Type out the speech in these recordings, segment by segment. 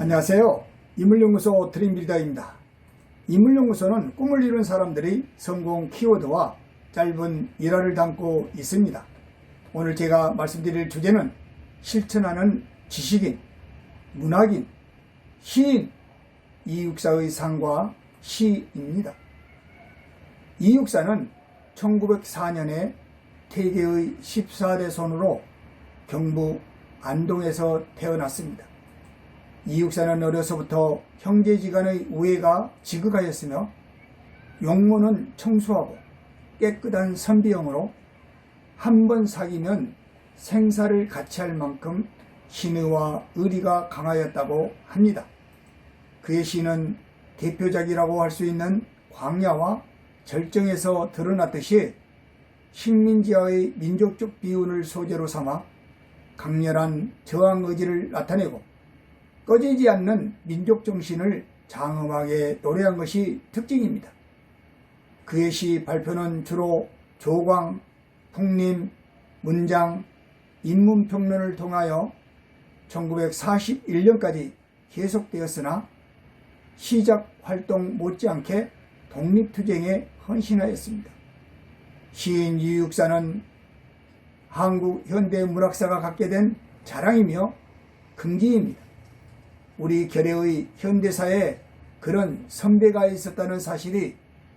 안녕하세요. 인물연구소 드림빌더입니다. 인물연구소는 꿈을 이룬 사람들의 성공 키워드와 짧은 일화를 담고 있습니다. 오늘 제가 말씀드릴 주제는 실천하는 지식인, 문학인, 시인 이육사의 상과 시입니다. 이육사는 1904년에 태계의 14대 손으로 경북 안동에서 태어났습니다. 이육사는 어려서부터 형제지간의 우애가 지극하였으며 용모는 청소하고 깨끗한 선비형으로 한 번 사귀면 생사를 같이 할 만큼 신의와 의리가 강하였다고 합니다. 그의 시는 대표작이라고 할 수 있는 광야와 절정에서 드러났듯이 식민지와의 민족적 비운을 소재로 삼아 강렬한 저항 의지를 나타내고 꺼지지 않는 민족 정신을 장엄하게 노래한 것이 특징입니다. 그의 시 발표는 주로 조광, 풍림, 문장, 인문평론을 통하여 1941년까지 계속되었으나 시작 활동 못지않게 독립투쟁에 헌신하였습니다. 시인 이육사는 한국 현대 문학사가 갖게 된 자랑이며 긍지입니다. 우리 결의의 현대사에 그런 선배가 있었다는 사실이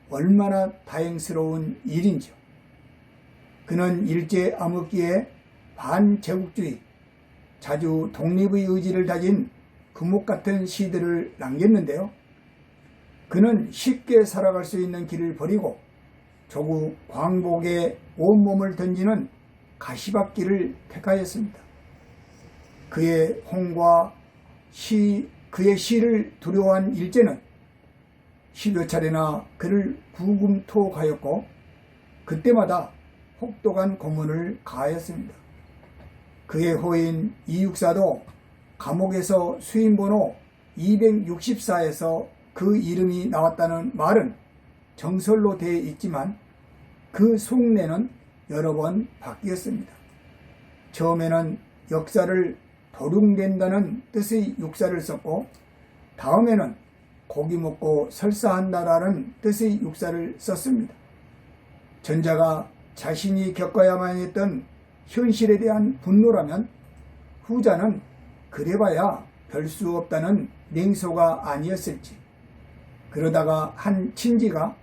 얼마나 다행스러운 일인지요. 그는 일제 암흑기에 반제국주의, 자주 독립의 의지를 다진 금옥 같은 시들을 남겼는데요. 그는 쉽게 살아갈 수 있는 길을 버리고 조국 광복에 온몸을 던지는 가시밭길을 택하였습니다. 그의 홍과 시, 그의 시를 두려워한 일제는 십여 차례나 그를 구금토가였고 그때마다 혹독한 고문을 가하였습니다. 그의 호인 이육사도 감옥에서 수임번호 264에서 그 이름이 나왔다는 말은 정설로 되어 있지만 그 속내는 여러 번 바뀌었습니다. 처음에는 역사를 도륙된다는 뜻의 육사를 썼고 다음에는 고기 먹고 설사한다라는 뜻의 육사를 썼습니다. 전자가 자신이 겪어야만 했던 현실에 대한 분노라면 후자는 그래봐야 별 수 없다는 냉소가 아니었을지 그러다가 한 친지가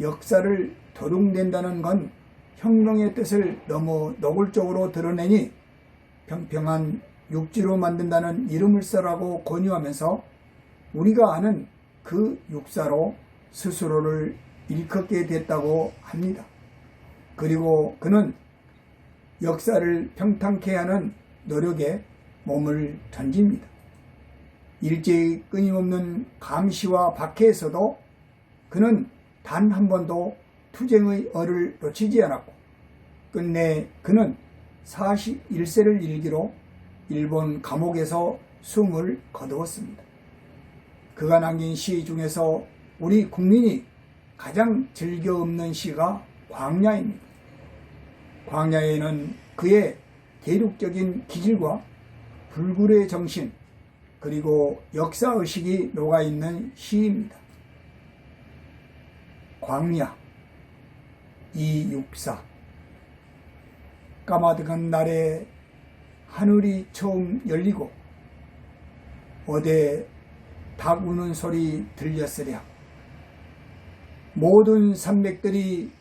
역사를 도륙된다는 건 혁명의 뜻을 너무 노골적으로 드러내니 평평한 육지로 만든다는 이름을 써라고 권유하면서 우리가 아는 그 육사로 스스로를 일컫게 됐다고 합니다. 그리고 그는 역사를 평탄케 하는 노력에 몸을 던집니다. 일제의 끊임없는 감시와 박해에서도 그는 단 한 번도 투쟁의 얼을 놓치지 않았고 끝내 그는 41세를 일기로 일본 감옥에서 숨을 거두었습니다. 그가 남긴 시 중에서 우리 국민이 가장 즐겨 없는 시가 광야입니다. 광야에는 그의 대륙적인 기질과 불굴의 정신 그리고 역사의식이 녹아있는 시입니다. 광야 이육사 까마득한 날에 하늘이 처음 열리고 어제 닭 우는 소리 들렸으랴 모든 산맥들이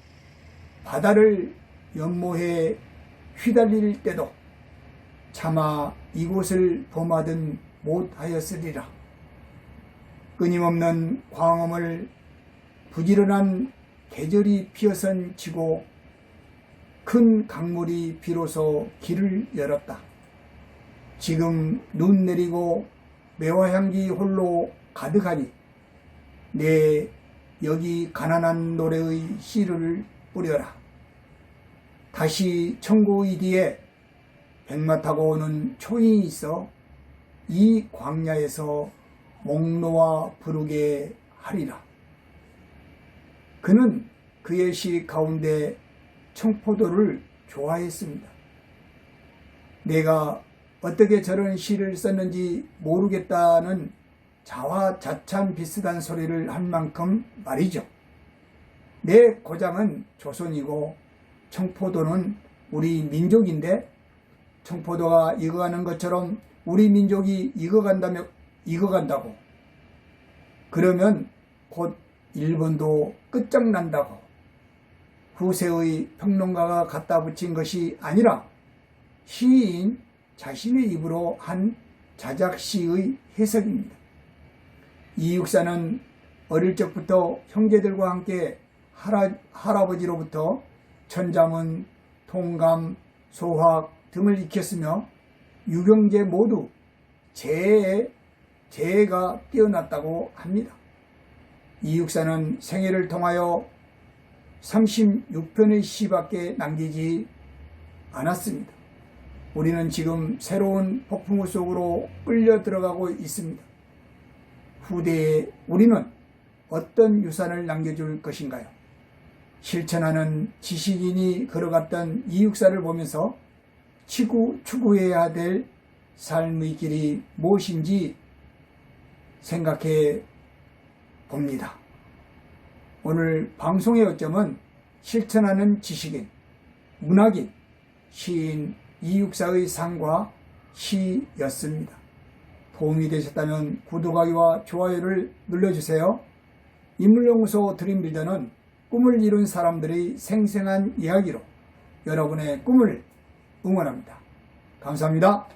바다를 연모해 휘달릴 때도 차마 이곳을 범하든 못하였으리라. 끊임없는 광음을 부지런한 계절이 피어선 지고 큰 강물이 비로소 길을 열었다. 지금 눈 내리고 매화향기 홀로 가득하니 내 여기 가난한 노래의 씨를 뿌려라. 다시 천고의 뒤에 백마 타고 오는 초인이 있어 이 광야에서 목놓아 부르게 하리라. 그는 그의 시 가운데 청포도를 좋아했습니다. 내가 어떻게 저런 시를 썼는지 모르겠다는 자화 자찬 비슷한 소리를 한 만큼 말이죠. 내 고장은 조선이고 청포도는 우리 민족인데 청포도가 익어가는 것처럼 우리 민족이 익어간다며 익어간다고 그러면 곧 일본도 끝장난다고 후세의 평론가가 갖다 붙인 것이 아니라 시인 자신의 입으로 한 자작시의 해석입니다. 이육사는 어릴 적부터 형제들과 함께 할아, 할아버지로부터 천자문, 통감, 소학 등을 익혔으며 유경제 모두 재에 재가 뛰어났다고 합니다. 이육사는 생애를 통하여 36편의 시밖에 남기지 않았습니다. 우리는 지금 새로운 폭풍우 속으로 끌려 들어가고 있습니다. 후대에 우리는 어떤 유산을 남겨줄 것인가요? 실천하는 지식인이 걸어갔던 이육사를 보면서 치구, 추구해야 될 삶의 길이 무엇인지 생각해 봅니다. 오늘 방송의 어점은 실천하는 지식인, 문학인, 시인 이육사의 상과 시였습니다. 도움이 되셨다면 구독하기와 좋아요를 눌러주세요. 인물연구소 드림빌더는 꿈을 이룬 사람들의 생생한 이야기로 여러분의 꿈을 응원합니다. 감사합니다.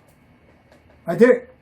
화이팅!